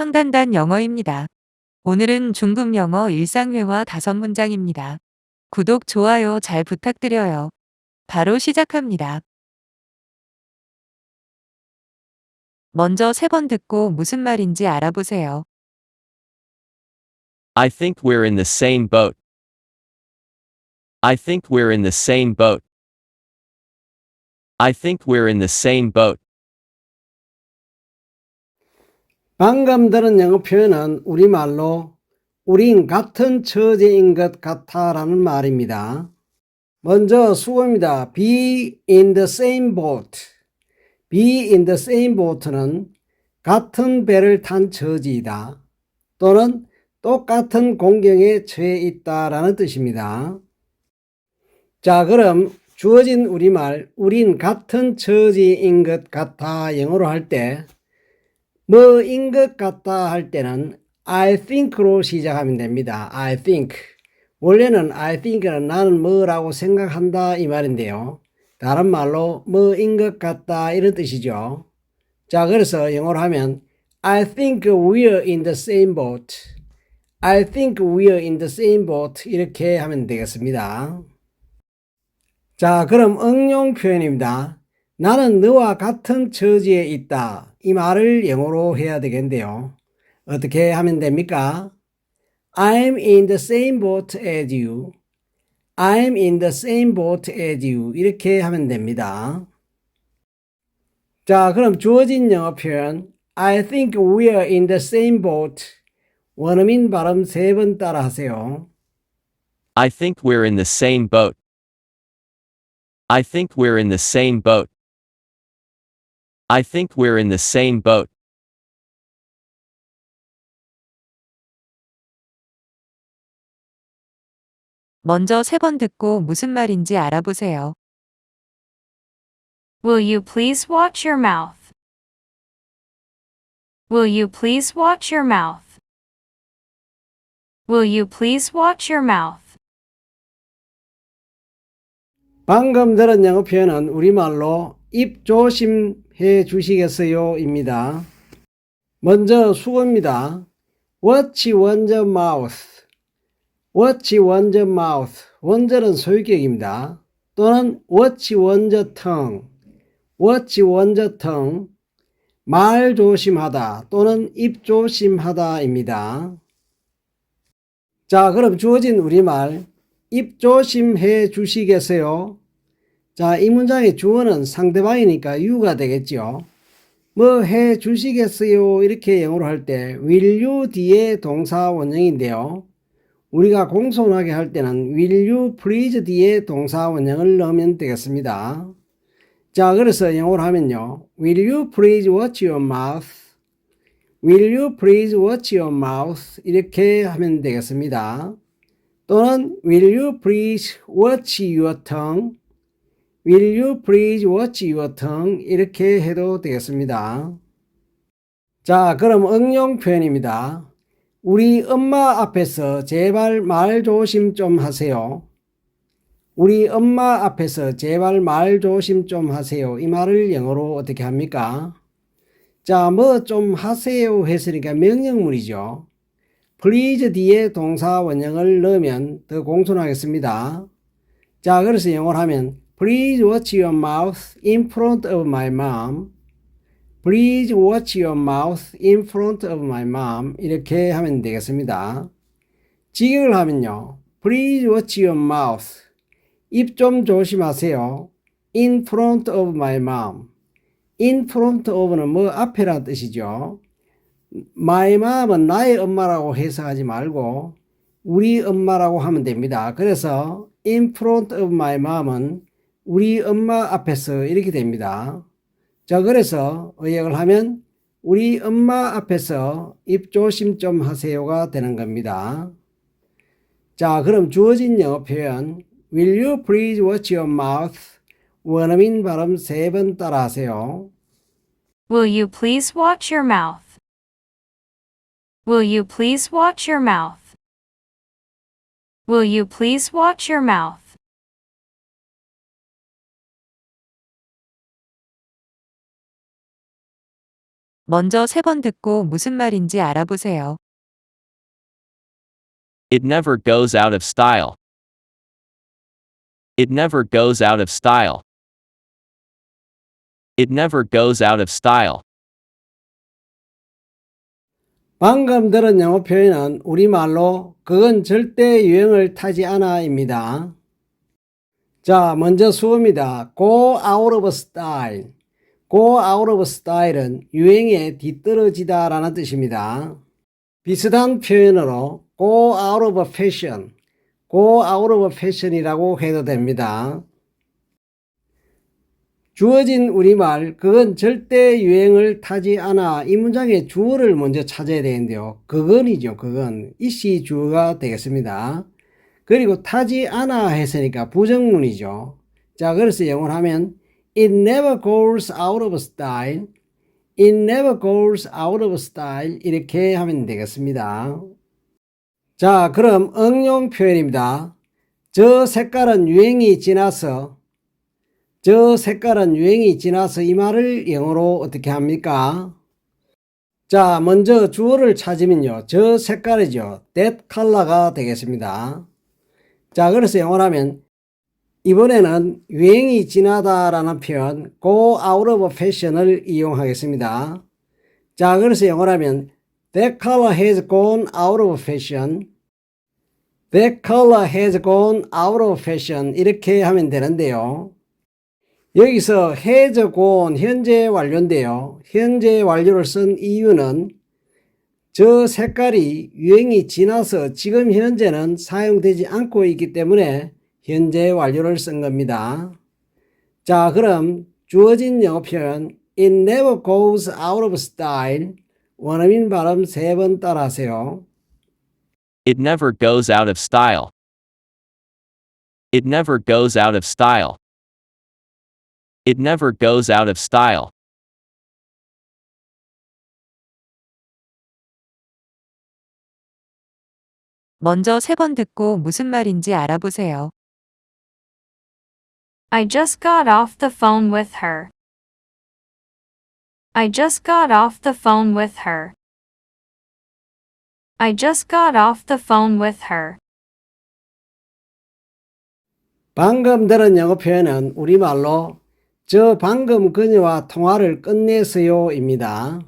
황단단 영어입니다. 오늘은 중급 영어 일상회화 다섯 문장입니다. 구독, 좋아요 잘 부탁드려요. 바로 시작합니다. 먼저 세 번 듣고 무슨 말인지 알아보세요. I think we're in the same boat. I think we're in the same boat. I think we're in the same boat. 들은 영어 표현은 우리말로 우린 같은 처지인 것 같아 라는 말입니다. 먼저 수고입니다. be in the same boat. be in the same boat는 같은 배를 탄 처지이다. 또는 똑같은 공경에 처해 있다 라는 뜻입니다. 자, 그럼 주어진 우리말 우린 같은 처지인 것 같아 영어로 할때 뭐인 것 같다 할 때는 I think로 시작하면 됩니다. I think. 원래는 I think는 나는 뭐라고 생각한다 이 말인데요. 다른 말로 뭐인 것 같다 이런 뜻이죠. 자, 그래서 영어로 하면 I think we're in the same boat. I think we're in the same boat. 이렇게 하면 되겠습니다. 자, 그럼 응용 표현입니다. 나는 너와 같은 처지에 있다. 이 말을 영어로 해야 되겠는데요. 어떻게 하면 됩니까? I'm in the same boat as you. I'm in the same boat as you. 이렇게 하면 됩니다. 자, 그럼 주어진 영어 표현 I think we're in the same boat. 원어민 발음 세 번 따라 하세요. I think we're in the same boat. I think we're in the same boat. I think we're in the same boat. 먼저 세 번 듣고 무슨 말인지 알아보세요. Will you please watch your mouth? Will you please watch your mouth? Will you please watch your mouth? 방금 들은 영어 표현은 우리말로 입 조심해 주시겠어요? 입니다. 먼저 수고입니다. Watch one's mouth. Watch one's mouth. 원절은 소유격입니다. 또는 watch one's tongue. Watch one's tongue. 말 조심하다 또는 입 조심하다입니다. 자, 그럼 주어진 우리말 입 조심해 주시겠어요? 자, 이 문장의 주어는 상대방이니까 you가 되겠죠. 뭐해 주시겠어요? 이렇게 영어로 할 때 will you 뒤에 동사 원형인데요. 우리가 공손하게 할 때는 will you please 뒤에 동사 원형을 넣으면 되겠습니다. 자, 그래서 영어로 하면요. will you please watch your mouth? will you please watch your mouth? 이렇게 하면 되겠습니다. 또는 will you please watch your tongue? Will you please watch your tongue? 이렇게 해도 되겠습니다. 자, 그럼 응용 표현입니다. 우리 엄마 앞에서 제발 말 조심 좀 하세요. 우리 엄마 앞에서 제발 말 조심 좀 하세요. 이 말을 영어로 어떻게 합니까? 자, 뭐 좀 하세요 했으니까 명령문이죠. please 뒤에 동사 원형을 넣으면 더 공손하겠습니다. 자, 그래서 영어로 하면 Please watch your mouth in front of my mom. Please watch your mouth in front of my mom. 이렇게 하면 되겠습니다. 직역을 하면요. Please watch your mouth. 입 좀 조심하세요. In front of my mom. In front of는 뭐 앞에라는 뜻이죠. My mom은 나의 엄마라고 해석하지 말고 우리 엄마라고 하면 됩니다. 그래서 in front of my mom은 우리 엄마 앞에서 이렇게 됩니다. 자, 그래서 의역을 하면 우리 엄마 앞에서 입 조심 좀 하세요가 되는 겁니다. 자, 그럼 주어진 영어 표현 Will you please watch your mouth? 원어민 발음 세 번 따라 하세요. Will you please watch your mouth? Will you please watch your mouth? Will you please watch your mouth? 먼저 세 번 듣고 무슨 말인지 알아보세요. It never goes out of style. It never goes out of style. It never goes out of style. 방금 들은 영어 표현은 우리말로 그건 절대 유행을 타지 않아입니다. 자, 먼저 수어입니다. go out of style. Go out of style은 유행에 뒤떨어지다 라는 뜻입니다. 비슷한 표현으로 go out of fashion, go out of fashion이라고 해도 됩니다. 주어진 우리말 그건 절대 유행을 타지 않아 이 문장의 주어를 먼저 찾아야 되는데요. 그건이죠. 그건 이시 주어가 되겠습니다. 그리고 타지 않아 했으니까 부정문이죠. 자 그래서 영어로 하면 It never goes out of style. It never goes out of style 이렇게 하면 되겠습니다. 자 그럼 응용 표현입니다. 저 색깔은 유행이 지나서 저 색깔은 유행이 지나서 이 말을 영어로 어떻게 합니까? 자, 먼저 주어를 찾으면요. 저 색깔이죠. that color가 되겠습니다. 자, 그래서 영어로 하면 이번에는 유행이 지나다라는 표현 go out of fashion을 이용하겠습니다. 자, 그래서 영어로 하면 that color has gone out of fashion. that color has gone out of fashion 이렇게 하면 되는데요. 여기서 has gone 현재 완료인데요. 현재 완료를 쓴 이유는 저 색깔이 유행이 지나서 지금 현재는 사용되지 않고 있기 때문에 현재 완료를 쓴 겁니다. 자, 그럼 주어진 영어 표현 It never goes out of style 원어민 발음 세 번 따라하세요. It never goes out of style. It never goes out of style. It never goes out of style. 먼저 세 번 듣고 무슨 말인지 알아보세요. I just got off the phone with her. I just got off the phone with her. I just got off the phone with her. 방금 들은 영어 표현은 우리말로 저 방금 그녀와 통화를 끝냈어요입니다.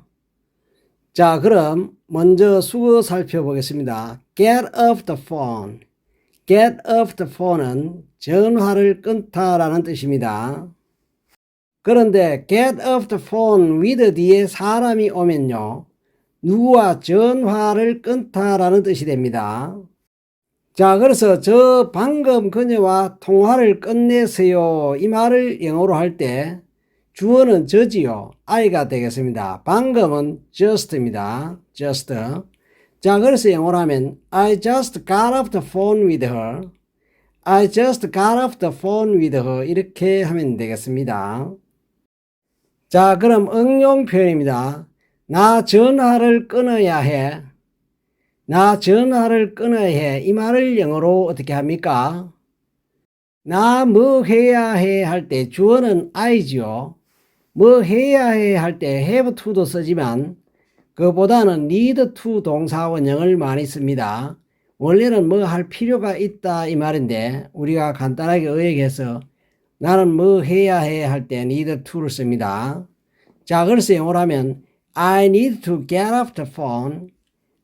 자, 그럼 먼저 수어 살펴보겠습니다. Get off the phone. Get off the phone은 전화를 끊다라는 뜻입니다. 그런데 get off the phone with 뒤에 사람이 오면요. 누구와 전화를 끊다라는 뜻이 됩니다. 자, 그래서 저 방금 그녀와 통화를 끝내세요. 이 말을 영어로 할 때 주어는 저지요. I가 되겠습니다. 방금은 just입니다. just. 자, 그래서 영어로 하면 I just got off the phone with her. I just got off the phone with her. 이렇게 하면 되겠습니다. 자, 그럼 응용 표현입니다. 나 전화를 끊어야 해. 나 전화를 끊어야 해. 이 말을 영어로 어떻게 합니까? 나 뭐 해야 해 할 때 주어는 I지요. 뭐 해야 해 할 때 have to도 쓰지만 그보다는 need to 동사 원형을 많이 씁니다. 원래는 뭐 할 필요가 있다 이 말인데 우리가 간단하게 의역해서 나는 뭐 해야 해 할 때 need to를 씁니다. 자, 그래서 영어로 하면 I need to get off the phone.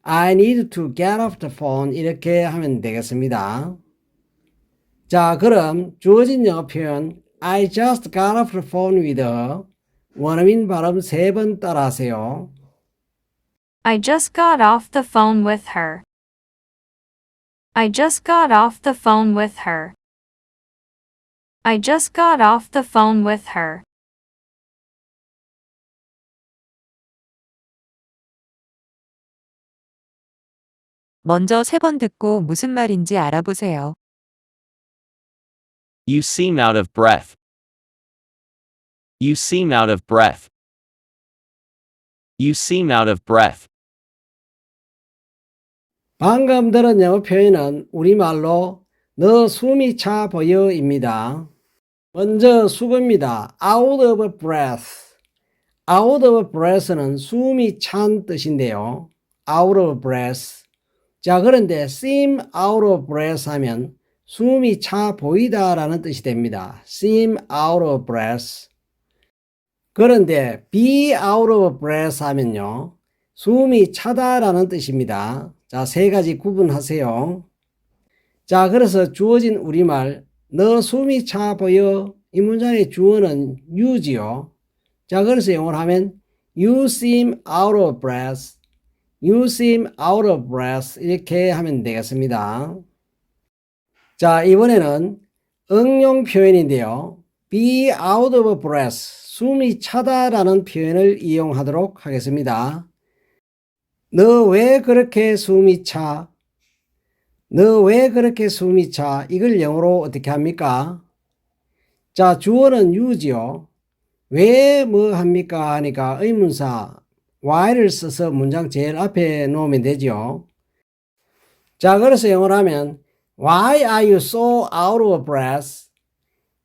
I need to get off the phone. 이렇게 하면 되겠습니다. 자, 그럼 주어진 영어 표현 I just got off the phone with her. 원어민 발음 세 번 따라하세요. I just got off the phone with her. I just got off the phone with her. I just got off the phone with her. 먼저 세 번 듣고 무슨 말인지 알아보세요. You seem out of breath. You seem out of breath. You seem out of breath. 방금 들은 영어 표현은 우리말로 너 숨이 차 보여입니다. 먼저 수고입니다. out of breath. out of breath는 숨이 찬 뜻인데요. out of breath. 자, 그런데 seem out of breath 하면 숨이 차 보이다 라는 뜻이 됩니다. seem out of breath. 그런데 be out of breath 하면요. 숨이 차다 라는 뜻입니다. 자, 세 가지 구분하세요. 자, 그래서 주어진 우리말 너 숨이 차 보여 이 문장의 주어는 you지요. 자, 그래서 영어로 하면 you seem out of breath. you seem out of breath 이렇게 하면 되겠습니다. 자, 이번에는 응용 표현인데요. be out of breath, 숨이 차다라는 표현을 이용하도록 하겠습니다. 너 왜 그렇게 숨이 차? 너 왜 그렇게 숨이 차? 이걸 영어로 어떻게 합니까? 자, 주어는 you지요. 왜 뭐 합니까? 하니까 의문사 why를 써서 문장 제일 앞에 놓으면 되죠. 자, 그래서 영어로 하면 Why are you so out of breath?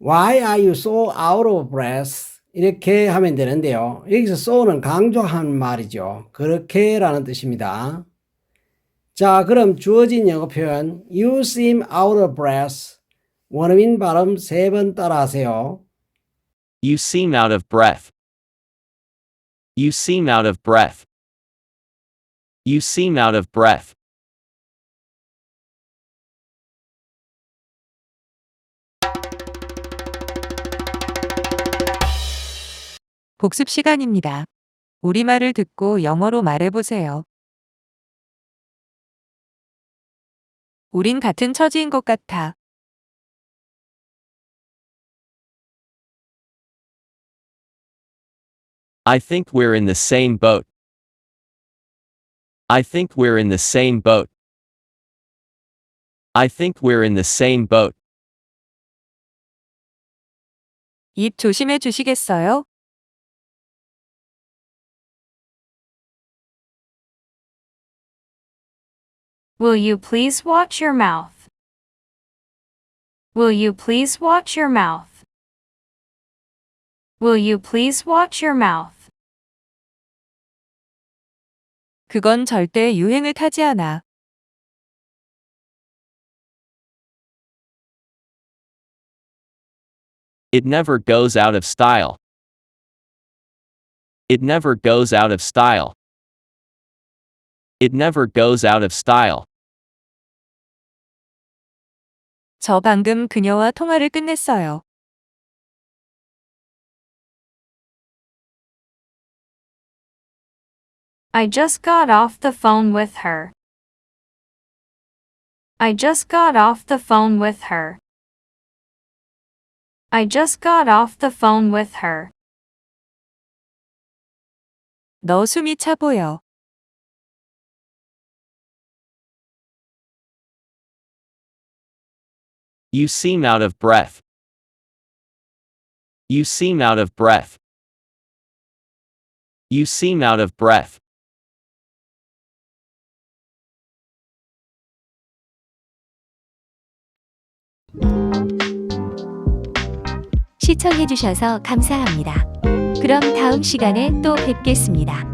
Why are you so out of breath? 이렇게 하면 되는데요. 여기서 so는 강조한 말이죠. 그렇게라는 뜻입니다. 자, 그럼 주어진 영어 표현 You seem out of breath. 원어민 발음 세 번 따라하세요. You seem out of breath. You seem out of breath. You seem out of breath. 복습 시간입니다. 우리말을 듣고 영어로 말해보세요. 우린 같은 처지인 것 같아. I think we're in the same boat. I think we're in the same boat. I think we're in the same boat. 입 조심해 주시겠어요? Will you please watch your mouth? Will you please watch your mouth? Will you please watch your mouth? 그건 절대 유행을 타지 않아. It never goes out of style. It never goes out of style. It never goes out of style. 저 방금 그녀와 통화를 끝냈어요. I just got off the phone with her. I just got off the phone with her. I just got off the phone with her. 너 숨이 차 보여. You seem out of breath. You seem out of breath. You seem out of breath. 시청해주셔서 감사합니다. 그럼 다음 시간에 또 뵙겠습니다.